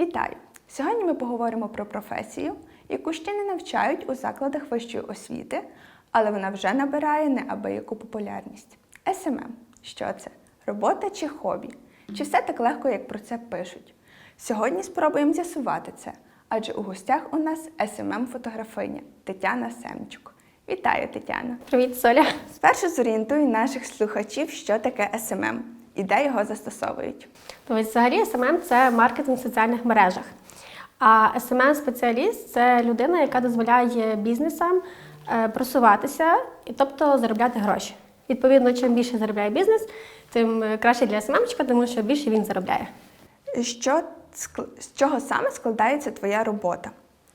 Вітаю! Сьогодні ми поговоримо про професію, яку ще не навчають у закладах вищої освіти, але вона вже набирає неабияку популярність. СММ. Що це? Робота чи хобі? Чи все так легко, як про це пишуть? Сьогодні спробуємо з'ясувати це, адже у гостях у нас СММ-фотографиня Тетяна Семчук. Вітаю, Тетяна! Привіт, Соля. Спершу зорієнтуй наших слухачів, що таке СММ і де його застосовують. Тобто, взагалі, СММ – це маркетинг в соціальних мережах. А СММ-спеціаліст це людина, яка дозволяє бізнесам е, просуватися і тобто заробляти гроші. Відповідно, чим більше заробляє бізнес, тим е, краще для СММчика, тому що більше він заробляє. Що з чого саме складається твоя робота?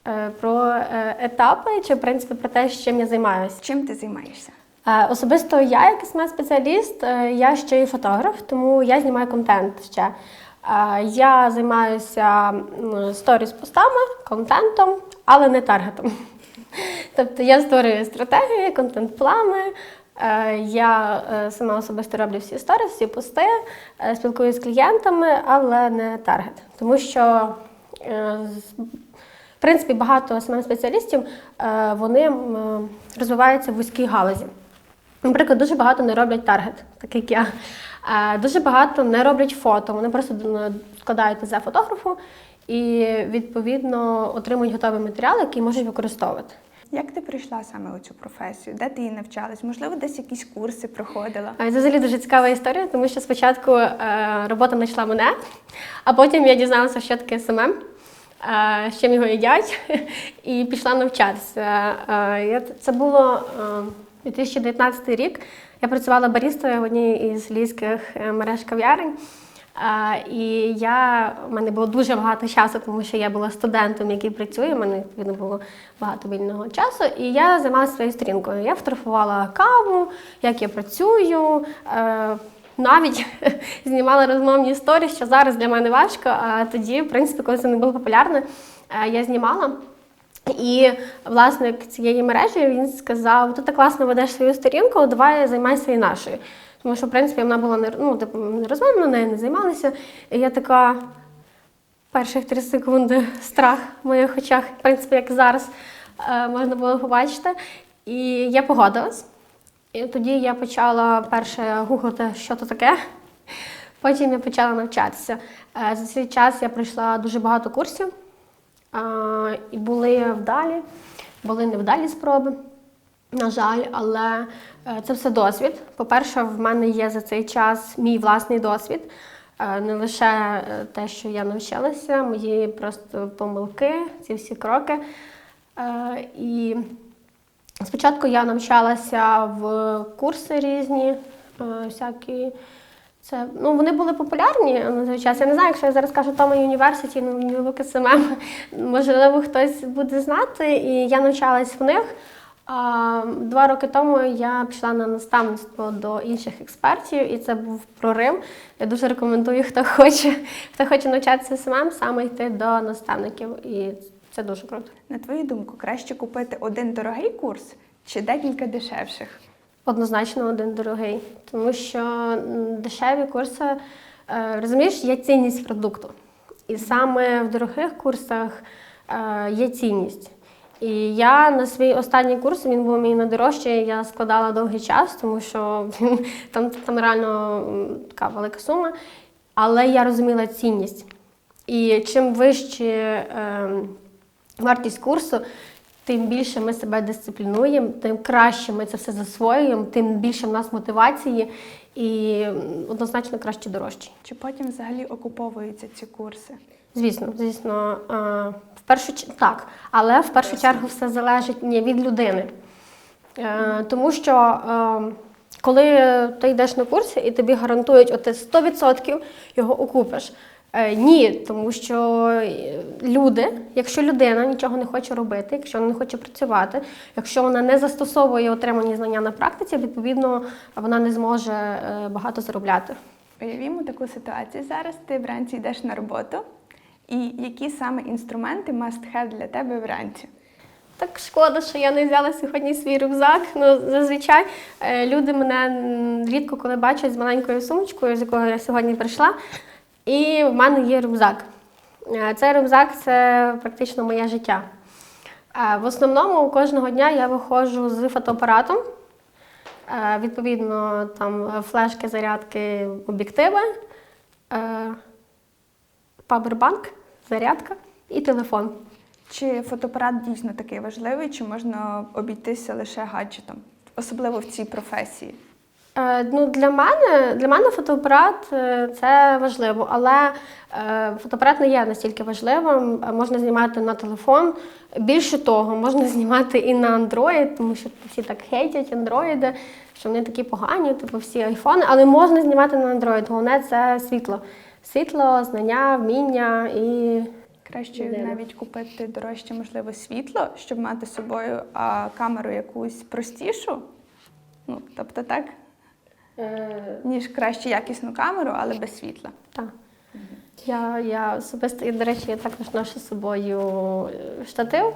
Е, Про етапи чи в принципі про те, чим я займаюся. Чим ти займаєшся? Е, Особисто я, як СММ-спеціаліст, е, я ще й фотограф, тому я знімаю контент ще. Е, Я займаюся сторіс постами, контентом, але не таргетом. Тобто я створюю стратегії, контент-плани. Я сама особисто роблю всі сторіс, всі пости, спілкуюся з клієнтами, але не таргет. Тому що в принципі, багато СММ-спеціалістів е, вони розвиваються в вузькій галузі. Наприклад, дуже багато не роблять таргет, так як я. Е, Дуже багато не роблять фото. Вони просто складають за фотографу і відповідно отримують готовий матеріал, який можуть використовувати. Як ти прийшла саме у цю професію? Де ти її навчалась? Можливо, десь якісь курси проходила? Це взагалі дуже цікава історія, тому що спочатку е, робота знайшла мене, а потім я дізналася, що таке СММ, е, з чим його їдять, і пішла навчатися. Е, це було е, 2019 рік. Я працювала барістою в одній із львівських е, мереж кав'ярень. І я, в мене було дуже багато часу, тому що я була студентом, який працює, в мене відповідно було багато вільного часу. І я займалася своєю сторінкою. Я фотографувала каву, як я працюю. е, Навіть знімала розмовні історії, що зараз для мене важко. А тоді, в принципі, коли це не було популярно, е, я знімала. І власник цієї мережі він сказав: ти класно ведеш свою сторінку, давай займайся і нашою. Тому що, в принципі, вона була не, ну, типу, не розвинена, нею не займалася. І я така перших три секунди страх в моїх очах, в принципі, як зараз е, можна було побачити. І я погодилась. І тоді я почала перше гуглити, що то таке. Потім я почала навчатися. Е, За цей час я пройшла дуже багато курсів. І були вдалі, були невдалі спроби, на жаль, але е, це все досвід. По-перше, в мене є за цей час мій власний досвід. Е, Не лише е, те, що я навчилася, мої просто помилки, ці всі кроки. І спочатку я навчалася в курси різні, всякі. Це ну вони були популярні на той час. Я не знаю, якщо я зараз кажу Тома Юніверситі, ну Look SMM, можливо, хтось буде знати. І я навчалась в них. А, два роки тому я пішла на наставництво до інших експертів, і це був прорив. Я дуже рекомендую, хто хоче, хто хоче навчатися СММ, саме йти до наставників. І це дуже круто. На твою думку, краще купити один дорогий курс чи декілька дешевших? Однозначно один дорогий, тому що дешеві курси, е, розумієш, є цінність продукту. І саме в дорогих курсах е, є цінність. І я на свій останній курс, він був мій найдорожчий, я складала довгий час, тому що там, там реально така велика сума. Але я розуміла цінність. І чим вище ем, вартість курсу, тим більше ми себе дисциплінуємо, тим краще ми це все засвоюємо, тим більше в нас мотивації і однозначно краще дорожчі. Чи потім взагалі окуповуються ці курси? Звісно, звісно, е, в першу ч- так, але в першу чергу все залежить не від людини. Е, Тому що е, коли ти йдеш на курси і тобі гарантують, от ти 100% його окупиш. Е, Ні, тому що е, люди, якщо людина нічого не хоче робити, якщо вона не хоче працювати, якщо вона не застосовує отримані знання на практиці, відповідно вона не зможе е, багато заробляти. Уявімо таку ситуацію. Зараз ти вранці йдеш на роботу, і які саме інструменти must have для тебе вранці? Так шкода, що я не взяла сьогодні свій рюкзак. Ну, зазвичай люди мене рідко коли бачать з маленькою сумочкою, з якою я сьогодні прийшла. І в мене є рюкзак. Е, Цей рюкзак це практично моє життя. Е, В основному кожного дня я виходжу з фотоапаратом. Е, Відповідно, там флешки, зарядки, об'єктиви, павербанк, зарядка і телефон. Чи фотоапарат дійсно такий важливий, чи можна обійтися лише гаджетом, особливо в цій професії? Е, Ну, для мене, для мене фотоапарат е, це важливо, але е, фотоапарат не є настільки важливим. Можна знімати на телефон. Більше того, можна знімати і на Android, тому що всі так хейтять андроїди, що вони такі погані, типу всі айфони, але можна знімати на Android. Головне це світло. Світло, знання, вміння і Краще навіть купити дорожче, можливо, світло, щоб мати з собою а камеру якусь простішу. Ну, тобто так, ніж краще якісну камеру, але без світла. Так. Я, я особисто, і, до речі, я також ношу з собою е, штатив.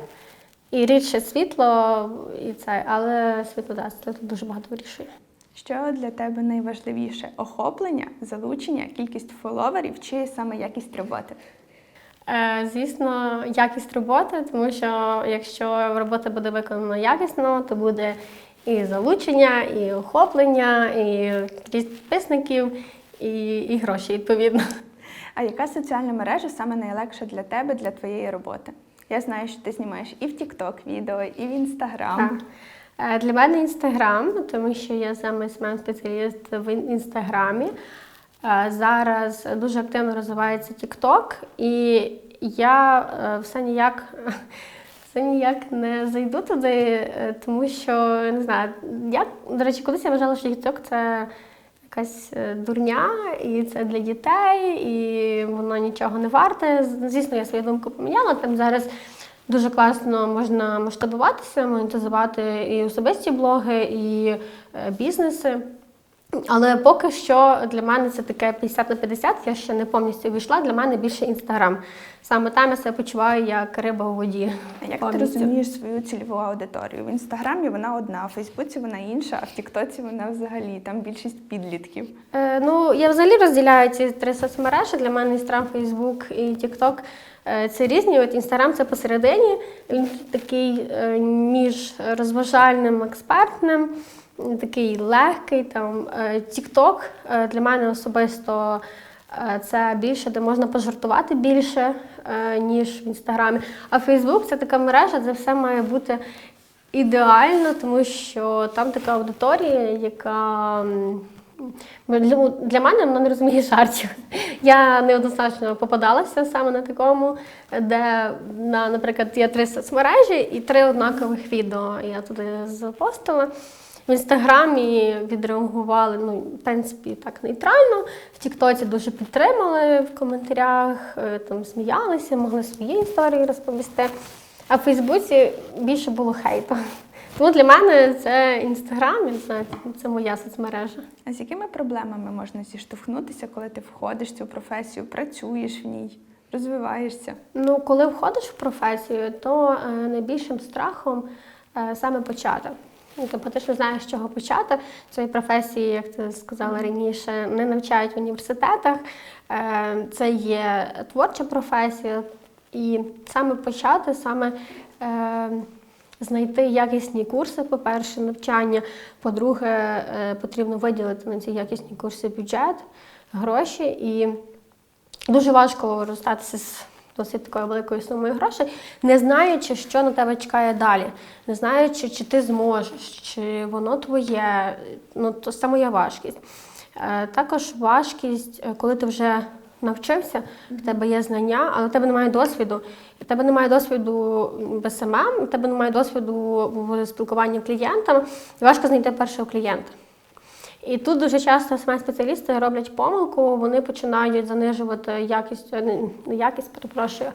І рідше світло, і це, але світло да, це дуже багато вирішує. Що для тебе найважливіше? Охоплення, залучення, кількість фоловерів чи саме якість роботи? Е, звісно, якість роботи, тому що якщо робота буде виконана якісно, то буде і залучення, і охоплення, і підписників, і, і гроші відповідно. А яка соціальна мережа саме найлегша для тебе, для твоєї роботи? Я знаю, що ти знімаєш і в TikTok відео, і в Instagram. Так. Е, Для мене інстаграм, тому що я саме смм спеціаліст в інстаграмі. Е, Зараз дуже активно розвивається TikTok, і я е, все ніяк. Все ніяк не зайду туди, е, тому що не знаю, я, до речі, колись я вважала, що TikTok це якась е, дурня, і це для дітей, і воно нічого не варте. Звісно, я свою думку поміняла. Там зараз дуже класно можна масштабуватися, монетизувати і особисті блоги, і е, бізнеси. Але поки що для мене це таке 50 на 50, я ще не повністю війшла. Для мене більше інстаграм. Саме там я себе почуваю як риба у воді. А як ти розумієш свою цільову аудиторію? В інстаграмі вона одна, в Фейсбуці вона інша, а в Тіктоці вона взагалі там більшість підлітків. Е, ну, я взагалі розділяю ці три соцмережі. Для мене Інстаграм, Фейсбук і Тікток це різні. От Інстаграм це посередині. Він такий е, між розважальним, експертним, такий легкий. Там Тікток для мене особисто. е, Це більше, де можна пожартувати більше, е, ніж в інстаграмі. А Фейсбук це така мережа, де все має бути ідеально, тому що там така аудиторія, яка для мене вона не розуміє жартів. Я неоднозначно попадалася саме на такому, де, наприклад, є три соцмережі і три однакових відео. Я туди запостила. В інстаграмі відреагували, ну, в принципі, так нейтрально. В Тіктоці дуже підтримали в коментарях, е, там сміялися, могли свої історії розповісти. А в Фейсбуці більше було хейту. Тому для мене це інстаграм, я не знаю, це моя соцмережа. А з якими проблемами можна зіштовхнутися, коли ти входиш в цю професію, працюєш в ній, розвиваєшся? Ну, коли входиш в професію, то е, найбільшим страхом е, саме почати. Тобто ти ж не знаєш, з чого почати. Цієї професії, як ти сказала раніше, не навчають в університетах. Е, Це є творча професія. І саме почати, саме е, знайти якісні курси, по-перше, навчання. По-друге, е, потрібно виділити на ці якісні курси бюджет, гроші. І Дуже важко розстатися з досить такою великою сумою грошей, не знаючи, що на тебе чекає далі, не знаючи, чи ти зможеш, чи воно твоє. Ну, то це моя важкість. Е, Також важкість, е, коли ти вже навчився, в тебе є знання, але в тебе немає досвіду. В тебе немає досвіду в СММ, в тебе немає досвіду в спілкуванні клієнтами. Важко знайти першого клієнта. І тут дуже часто саме спеціалісти роблять помилку, вони починають занижувати якість, е, не- якість, перепрошую,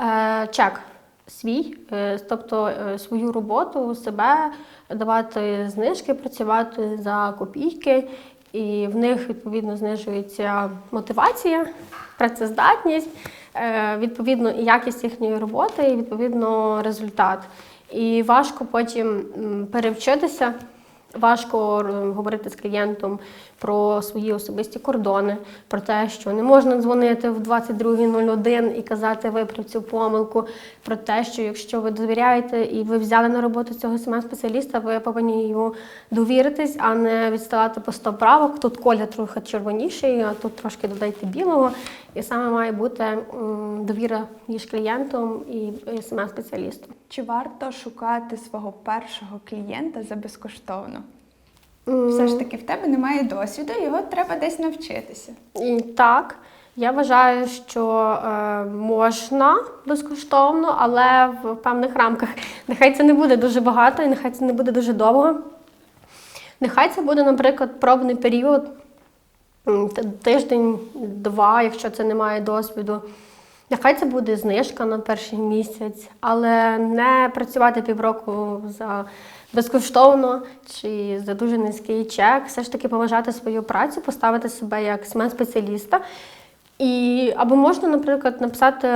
е, чек свій, е, тобто свою роботу, себе, давати знижки, працювати за копійки, і в них відповідно знижується мотивація, працездатність, відповідно якість їхньої роботи, і відповідно результат. І важко потім перевчитися Важко е, говорити з клієнтом про свої особисті кордони, про те, що не можна дзвонити в 22.01 і казати виправ цю помилку, про те, що якщо ви довіряєте і ви взяли на роботу цього сма спеціаліста, ви повинні йому довіритись, а не відставати по 100 правок. Тут колір трохи червоніший, а тут трошки додайте білого. І саме має бути довіра між клієнтом і сма спеціалістом. Чи варто шукати свого першого клієнта за безкоштовно? Все ж таки, в тебе немає досвіду, його треба десь навчитися. І так, я вважаю, що е, можна безкоштовно, але в певних рамках. Нехай це не буде дуже багато і нехай це не буде дуже довго. Нехай це буде, наприклад, пробний період, тиждень-два, якщо це немає досвіду. Нехай це буде знижка на перший місяць, але не працювати півроку за безкоштовно чи за дуже низький чек. Все ж таки поважати свою працю, поставити себе як смен спеціаліста. І або можна, наприклад, написати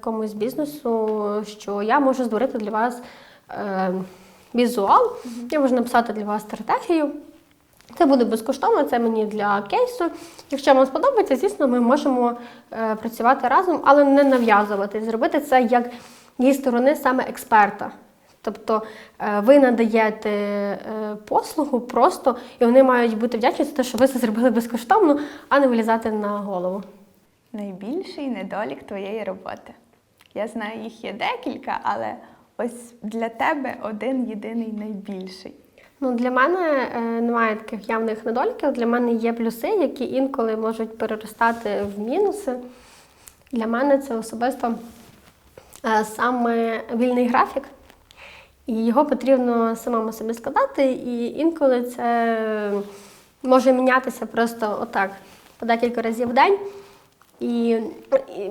комусь бізнесу, що я можу створити для вас е, візуал, я можу написати для вас стратегію. Це буде безкоштовно, це мені для кейсу. Якщо вам сподобається, звісно, ми можемо е, працювати разом, але не нав'язувати. Зробити це як зі сторони саме експерта. Тобто е, ви надаєте е, послугу просто, і вони мають бути вдячні за те, що ви це зробили безкоштовно, а не вилізати на голову. Найбільший недолік твоєї роботи. Я знаю, їх є декілька, але ось для тебе один єдиний найбільший. Ну, для мене е, немає таких явних недоліків. Для мене є плюси, які інколи можуть переростати в мінуси. Для мене це особисто е, саме вільний графік, і його потрібно самому собі складати. І інколи це може мінятися просто отак, по декілька разів в день. І,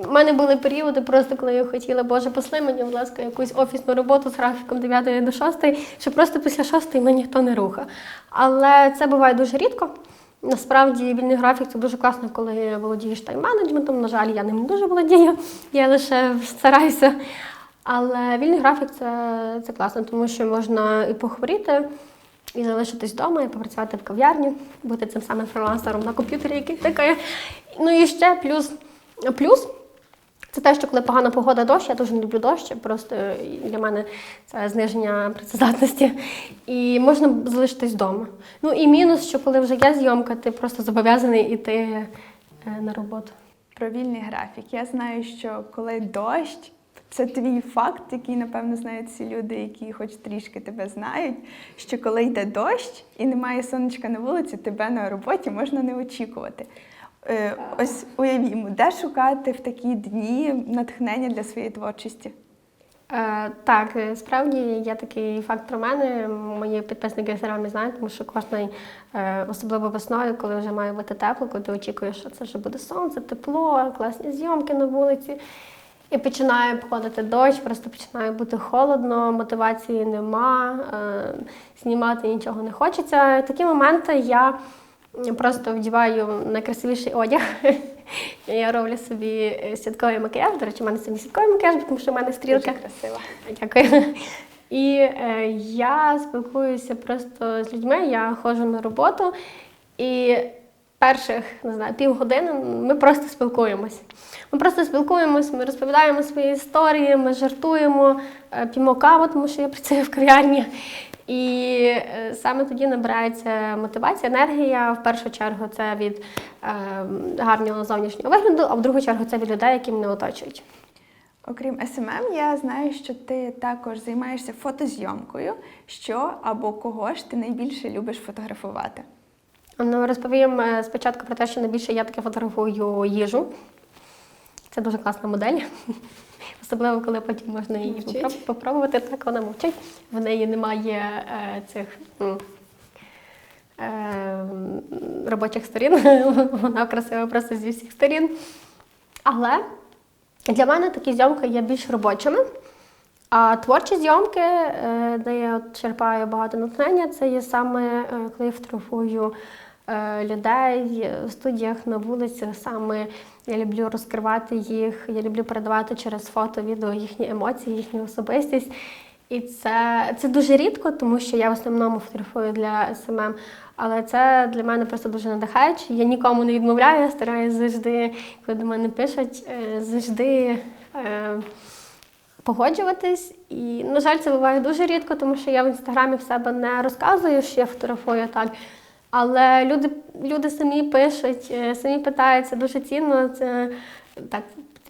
в мене були періоди, просто коли я хотіла, Боже, посли мені, будь ласка, якусь офісну роботу з графіком 9 до 6, що просто після 6 мене ніхто не руха. Але це буває дуже рідко. Насправді вільний графік це дуже класно, коли володієш тайм-менеджментом. На жаль, я ним дуже володію, я лише стараюся. Але вільний графік це, це класно, тому що можна і похворіти, і залишитись вдома, і попрацювати в кав'ярні, бути цим самим фрилансером на комп'ютері, який тикає. Ну і ще плюс, плюс це те, що коли погана погода дощ, я дуже не люблю дощ, просто для мене це зниження працездатності. І можна залишитись вдома. Ну і мінус, що коли вже є зйомка, ти просто зобов'язаний йти е, на роботу. Про вільний графік. Я знаю, що коли дощ, це твій факт, який, напевно, знають всі люди, які хоч трішки тебе знають, що коли йде дощ і немає сонечка на вулиці, тебе на роботі можна не очікувати. Е, ось уявімо, де шукати в такі дні натхнення для своєї творчості? Е, так, е, справді є такий факт про мене. Мої підписники в інстаграмі знають, тому що кожний, е, особливо весною, коли вже має бути тепло, коли ти очікуєш, що це вже буде сонце, тепло, класні зйомки на вулиці. І починає походити дощ, просто починає бути холодно, мотивації нема, е, знімати нічого не хочеться. В такі моменти я просто вдіваю найкрасивіший одяг. Я роблю собі святковий макіяж. До речі, в мене сьогодні святковий макіяж, тому що в мене стрілка. Дуже красиво. Дякую. І е, я спілкуюся просто з людьми, я ходжу на роботу, і перших не знаю, півгодини ми просто спілкуємось. Ми просто спілкуємось, ми розповідаємо свої історії, ми жартуємо, е, п'ємо каву, тому що я працюю в кав'ярні. І е, саме тоді набирається мотивація, енергія. В першу чергу це від е, гарного зовнішнього вигляду, а в другу чергу це від людей, які мене оточують. Окрім СММ, я знаю, що ти також займаєшся фотозйомкою. Що або кого ж ти найбільше любиш фотографувати? Ну, розповім е, спочатку про те, що найбільше я таки фотографую їжу. Це дуже класна модель. Особливо, коли потім можна її Мовчить. попробувати. Так вона мовчить. В неї немає е, цих е, робочих сторін. Вона красива просто зі всіх сторін. Але для мене такі зйомки є більш робочими. А творчі зйомки, е, де я черпаю багато натхнення, це є саме е, коли я фотографую людей в студіях на вулицях. Саме я люблю розкривати їх, я люблю передавати через фото, відео їхні емоції, їхню особистість. І це, це дуже рідко, тому що я в основному фотографую для СММ. Але це для мене просто дуже надихаюче. Я нікому не відмовляю, я стараюся завжди, коли до мене пишуть, е, завжди е, погоджуватись. І, на жаль, це буває дуже рідко, тому що я в інстаграмі в себе не розказую, що я фотографую так. Але люди, люди самі пишуть, е, самі питають, це дуже цінно. Це так.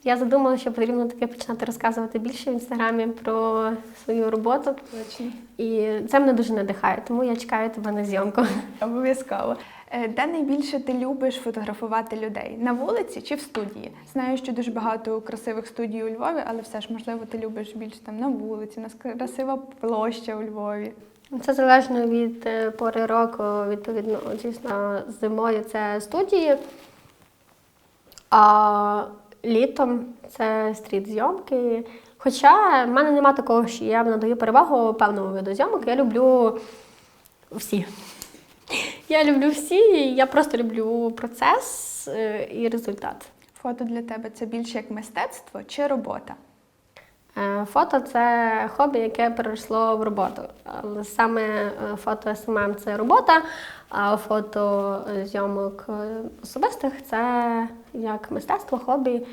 Я задумала, що потрібно таке починати розказувати більше в інстаграмі про свою роботу. Точно. І це мене дуже надихає, тому я чекаю тебе на зйомку. Обов'язково. Е, Де найбільше ти любиш фотографувати людей? На вулиці чи в студії? Знаю, що дуже багато красивих студій у Львові, але все ж можливо ти любиш більше там на вулиці, у нас красива площа у Львові. Це залежно від е, пори року, відповідно, звісно, зимою це студії, а літом це стріт-зйомки. Хоча в мене немає такого, що я надаю перевагу певному виду зйомок. Я люблю всі. Я люблю всі, я просто люблю процес е, і результат. Фото для тебе це більше як мистецтво чи робота? Е, Фото це хобі, яке перейшло в роботу. Саме е, фото СММ це робота, а фото зйомок е, особистих це як мистецтво, хобі.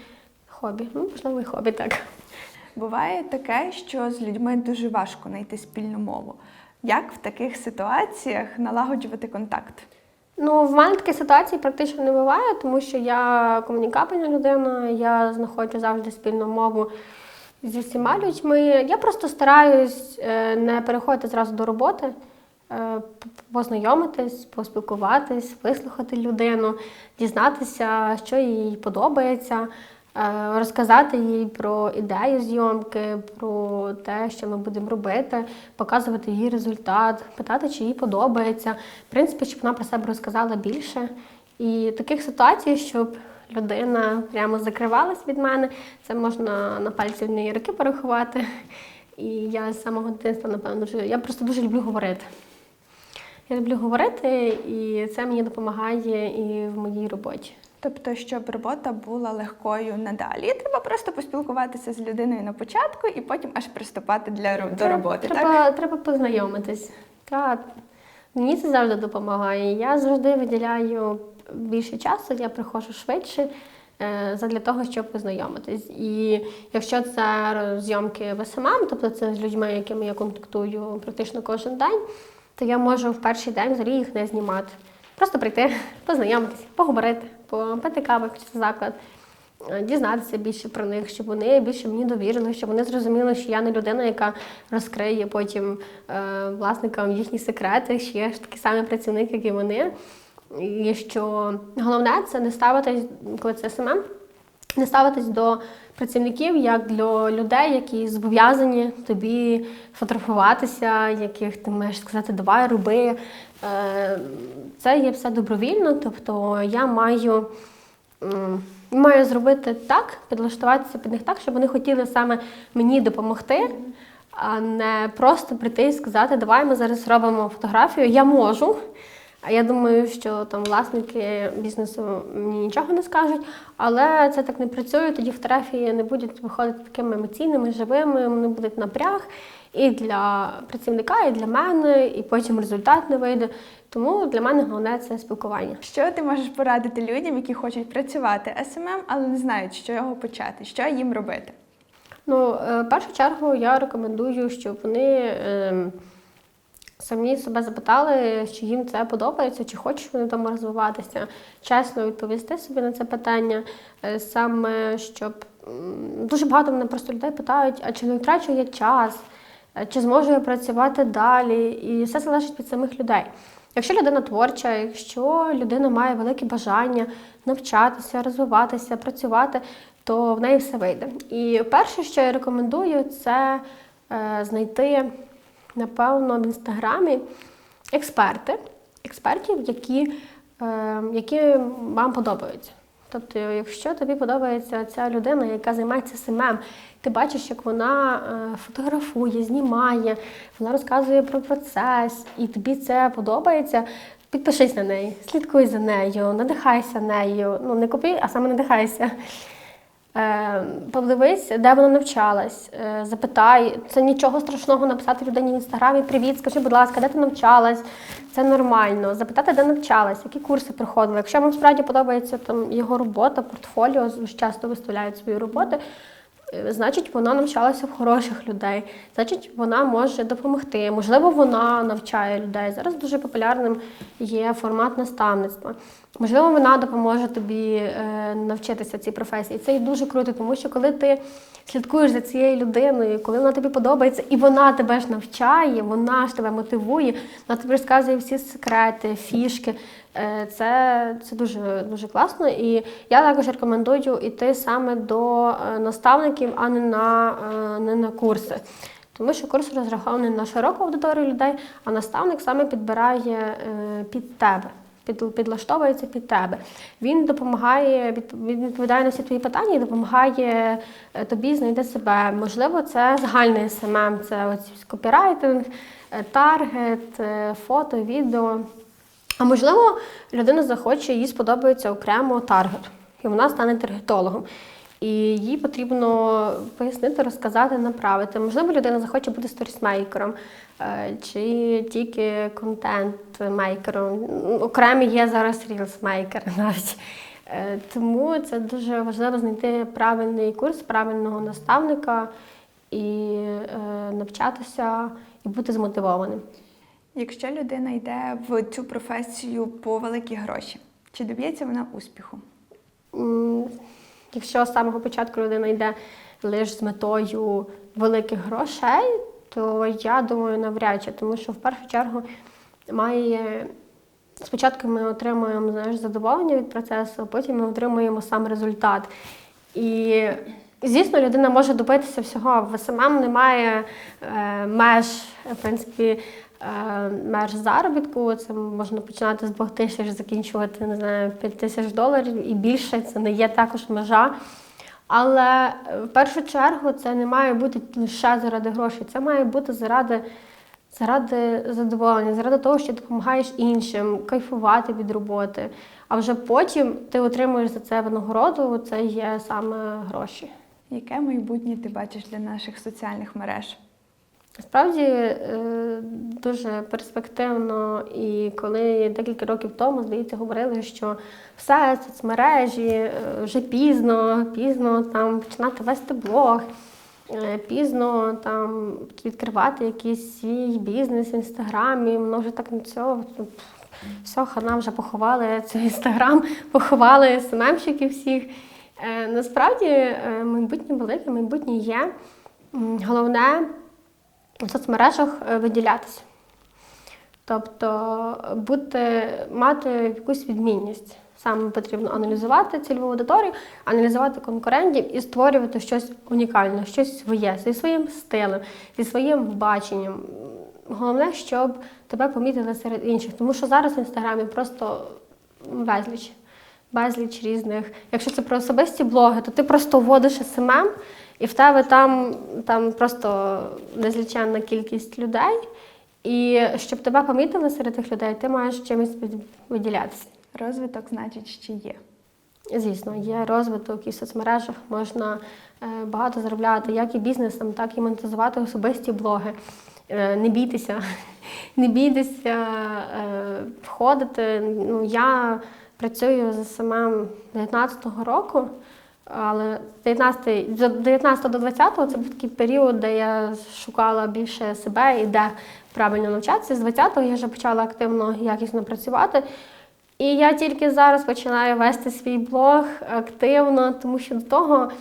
Хобі, ну можливо, і хобі так. Буває таке, що з людьми дуже важко знайти спільну мову. Як в таких ситуаціях налагоджувати контакт? Ну, в мене таких ситуацій практично не буває, тому що я комунікабельна людина, я знаходжу завжди спільну мову зі всіма людьми. Я просто стараюсь е, не переходити зразу до роботи, е, познайомитись, поспілкуватись, вислухати людину, дізнатися, що їй подобається, е, розказати їй про ідею зйомки, про те, що ми будемо робити, показувати їй результат, питати, чи їй подобається. В принципі, щоб вона про себе розказала більше. І таких ситуацій, щоб людина прямо закривалась від мене, це можна на пальці однієї руки порахувати. І я з самого дитинства, напевно, дуже я просто дуже люблю говорити. Я люблю говорити, і це мені допомагає і в моїй роботі. Тобто, щоб робота була легкою надалі, треба просто поспілкуватися з людиною на початку і потім аж приступати для до роботи. Так? Треба, треба познайомитись. Так. Мені це завжди допомагає. Я завжди виділяю більше часу, я приходжу швидше е, задля того, щоб познайомитись. І якщо це зйомки в СММ, тобто це з людьми, якими я контактую практично кожен день, то я можу в перший день взагалі їх не знімати. Просто прийти, познайомитись, поговорити, попити кави чи заклад, е, дізнатися більше про них, щоб вони більше мені довірили, щоб вони зрозуміли, що я не людина, яка розкриє потім е, власникам їхні секрети, що я ж такий самий працівник, як і вони. І що головне це не ставитись, коли це СММ, не ставитись до працівників як до людей, які зобов'язані тобі фотографуватися, яких ти маєш сказати, давай роби. Е, Це є все добровільно, тобто я маю. Маю зробити так, підлаштуватися під них так, щоб вони хотіли саме мені допомогти, а не просто прийти і сказати, давай ми зараз робимо фотографію. Я можу. А я думаю, що там власники бізнесу мені нічого не скажуть, але це так не працює. Тоді фотографії не будуть виходити такими емоційними, живими, вони будуть напряг і для працівника, і для мене, і потім результат не вийде. Тому для мене головне це спілкування. Що ти можеш порадити людям, які хочуть працювати СММ, але не знають, з чого почати, що їм робити? Ну, е, в першу чергу я рекомендую, щоб вони ем, самі себе запитали, чи їм це подобається, чи хочуть вони тому розвиватися. Чесно відповісти собі на це питання. Е, Саме щоб дуже багато мене просто людей питають, а чи не втрачу я час, Е, чи зможу я працювати далі. І все залежить від самих людей. Якщо людина творча, якщо людина має велике бажання навчатися, розвиватися, працювати, то в неї все вийде. І перше, що я рекомендую, це е, знайти, напевно, в інстаграмі експерти, експертів, які, е, які вам подобаються. Тобто, якщо тобі подобається ця людина, яка займається СММ, ти бачиш, як вона е, фотографує, знімає, вона розказує про процес, і тобі це подобається. Підпишись на неї, слідкуй за нею, надихайся нею. Ну не купи, а саме надихайся. Е, Подивись, де вона навчалась, е, запитай. Це нічого страшного написати людині в інстаграмі. Привіт, скажи, будь ласка, де ти навчалась? Це нормально. Запитати, де навчалась, які курси проходила. Якщо вам справді подобається там його робота, портфоліо, часто виставляють свої роботи. Е, Значить, вона навчалася в хороших людей, значить, вона може допомогти. Можливо, вона навчає людей. Зараз дуже популярним є формат наставництва. Можливо, вона допоможе тобі е, навчитися цій професії. Це і дуже круто, тому що коли ти слідкуєш за цією людиною, коли вона тобі подобається, і вона тебе ж навчає, вона ж тебе мотивує, вона тобі розказує всі секрети, фішки. Е, Це, це дуже, дуже класно. І я також рекомендую йти саме до е, наставників, а не на, е, не на курси. Тому що курс розрахований на широку аудиторію людей, а наставник саме підбирає під тебе. Під, підлаштовується під тебе. Він допомагає, він відповідає на всі твої питання і допомагає тобі знайти себе. Можливо, це загальний СММ, це ось копірайтинг, таргет, фото, відео. А можливо, людина захоче, їй сподобається окремо таргет, і вона стане таргетологом. І їй потрібно пояснити, розказати, направити. Можливо, людина захоче бути сторісмейкером е, чи тільки контент-мейкером. Окремі є зараз рілсмейкери навіть. Е, Тому це дуже важливо знайти правильний курс, правильного наставника і е, навчатися і бути змотивованим. Якщо людина йде в цю професію по великі гроші, чи доб'ється вона успіху? Якщо з самого початку людина йде лише з метою великих грошей, то я думаю, навряд чи, тому що в першу чергу має. Спочатку ми отримуємо знаєш, задоволення від процесу, а потім ми отримуємо сам результат. І звісно, людина може добитися всього. В СММ немає е, меж, в принципі, меж заробітку. Це можна починати з 2 тисяч, закінчувати не знаю, 5 тисяч доларів і більше. Це не є також межа. Але е, в першу чергу це не має бути лише заради грошей, це має бути заради, заради задоволення, заради того, що допомагаєш іншим, кайфувати від роботи. А вже потім ти отримуєш за це винагороду, це є саме гроші. Яке майбутнє ти бачиш для наших соціальних мереж? Насправді е, дуже перспективно, і коли декілька років тому, здається, говорили, що все соцмережі е, вже пізно, пізно там починати вести блог, е, пізно там відкривати якийсь свій бізнес в інстаграмі, воно вже так на цього. Все, хана вже поховали цей інстаграм, поховали СММщиків всіх. Насправді майбутнє велике, майбутнє є. Головне в соцмережах е, виділятися. Тобто бути, мати якусь відмінність. Саме потрібно аналізувати цільову аудиторію, аналізувати конкурентів і створювати щось унікальне, щось своє, зі своїм стилем, зі своїм баченням. Головне, щоб тебе помітили серед інших, тому що зараз в інстаграмі просто безліч. Безліч різних. Якщо це про особисті блоги, то ти просто вводиш СММ, і в тебе там, там просто незліченна кількість людей. І щоб тебе помітили серед тих людей, ти маєш чимось виділятися. Розвиток, значить, ще є. Звісно, є розвиток і в соцмережах можна е, багато заробляти, як і бізнесом, так і монетизувати особисті блоги. Е, Не бійтеся, не бійтеся е, входити. Ну, я працюю з СММ 19-го року, але 19, з 19 до 20 це був такий період, де я шукала більше себе і де правильно навчатися. З 20-го я вже почала активно якісно працювати. І я тільки зараз починаю вести свій блог активно, тому що до того,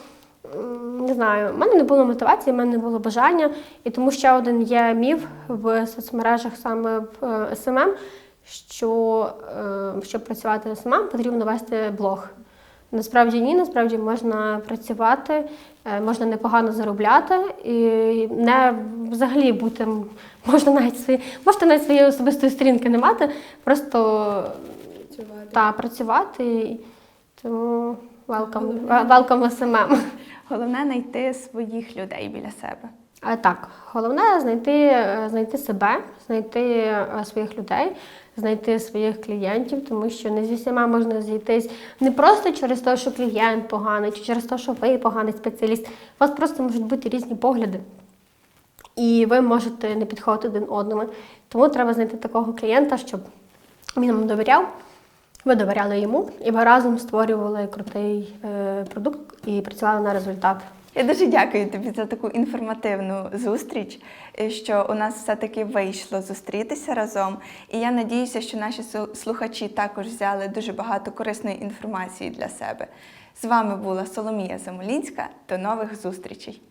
не знаю, в мене не було мотивації, в мене не було бажання. І тому ще один є міф в соцмережах саме в е, СММ, що е, щоб працювати СММ, потрібно вести блог. Насправді ні, насправді можна працювати, е, можна непогано заробляти і не взагалі бути, можна навіть свої, можете навіть своєї особистої сторінки не мати, просто працювати. та, працювати. Тому welcome, welcome SMM. Головне знайти своїх людей біля себе. Е, Так, головне знайти, е, знайти себе, знайти е, своїх людей, знайти своїх клієнтів, тому що не зі всіма можна зійтись не просто через те, що клієнт поганий, чи через те, що ви поганий спеціаліст. У вас просто можуть бути різні погляди. І ви можете не підходити один одному. Тому треба знайти такого клієнта, щоб він вам довіряв, ви довіряли йому, і ви разом створювали крутий продукт і працювали на результат. Я дуже дякую тобі за таку інформативну зустріч, е, що у нас все-таки вийшло зустрітися разом. І я надіюся, що наші слухачі також взяли дуже багато корисної інформації для себе. З вами була Соломія Замолінська. До нових зустрічей!